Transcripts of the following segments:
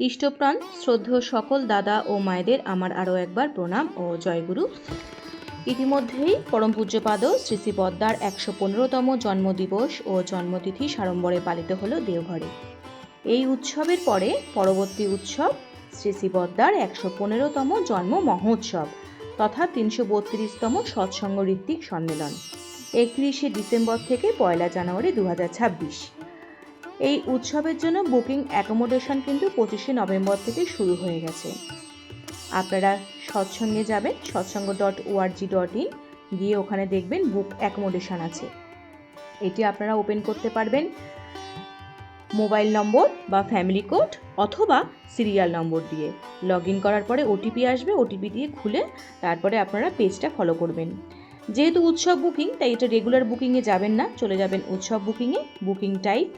ইষ্টপ্রাণ, শ্রদ্ধেয় সকল দাদা ও মায়েদের আমার আরও একবার প্রণাম ও জয়গুরু। ইতিমধ্যেই পরম পূজ্যপাদ শ্রী শ্রী পদ্মার একশো পনেরোতম জন্মদিবস ও জন্মতিথি সাড়ম্বরে পালিত হলো দেওঘরে। এই উৎসবের পরে পরবর্তী উৎসব শ্রী শ্রী পদ্মার একশো পনেরোতম জন্ম মহোৎসব তথা তিনশো বত্রিশতম সৎসঙ্গ ঋত্বিক সম্মেলন। একত্রিশে ডিসেম্বর থেকে পয়লা জানুয়ারি দু হাজার ছাব্বিশ। এই উৎসবের জন্য বুকিং অ্যাকোমোডেশন কিন্তু পঁচিশে নভেম্বর থেকে শুরু হয়ে গেছে। আপনারা সৎসঙ্গে যাবেন Satsang dot ORG dot in গিয়ে ওখানে দেখবেন বুক অ্যাকোমোডেশন আছে। এটি আপনারা ওপেন করতে পারবেন মোবাইল নম্বর বা ফ্যামিলি কোড অথবা সিরিয়াল নম্বর দিয়ে। লগ ইন করার পরে ওটিপি আসবে ওটিপি দিয়ে খুলে তারপরে আপনারা পেজটা ফলো করবেন। যেহেতু উৎসব বুকিং, তাই এটা রেগুলার বুকিংয়ে যাবেন না, চলে যাবেন উৎসব বুকিংয়ে, বুকিং টাইপ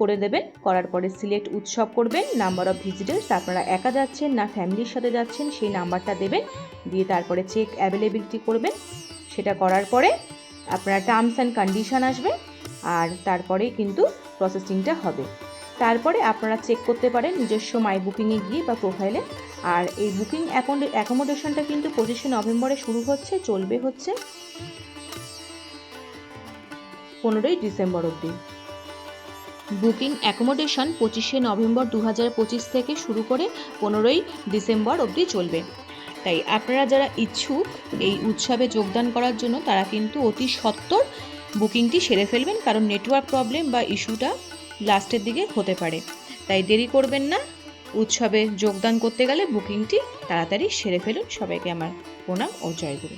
করে দেবেন। করার পরে সিলেক্ট উৎসব করবেন। নাম্বার অফ ভিজিটার্স আপনারা একা যাচ্ছেন না ফ্যামিলির সাথে যাচ্ছেন, সেই নাম্বারটা দেবেন। দিয়ে তারপরে চেক অ্যাভেলেবিলিটি করবেন। সেটা করার পরে আপনারা টার্মস অ্যান্ড কন্ডিশন আসবে। আর তারপরে কিন্তু প্রসেসিংটা হবে। তারপরে আপনারা চেক করতে পারেন নিজস্ব মাই বুকিংয়ে গিয়ে বা প্রোফাইলে আর এই বুকিং অ্যাকোমোডেশনটা কিন্তু পঁচিশে নভেম্বরে শুরু হচ্ছে, চলবে হচ্ছে পনেরোই ডিসেম্বর অবধি। বুকিং অ্যাকোমোডেশন পঁচিশে নভেম্বর দু হাজার পঁচিশ থেকে শুরু করে পনেরোই ডিসেম্বর অবধি চলবে। তাই আপনারা যারা ইচ্ছুক এই উৎসবে যোগদান করার জন্য, তারা কিন্তু অতি সত্বর বুকিংটি সেরে ফেলবেন, কারণ নেটওয়ার্ক প্রবলেম বা ইস্যুটা লাস্টের দিকে হতে পারে। তাই দেরি করবেন না, উৎসবে যোগদান করতে গেলে বুকিংটি তাড়াতাড়ি সেরে ফেলুন। সবাইকে আমার প্রণাম ও জয়গুরু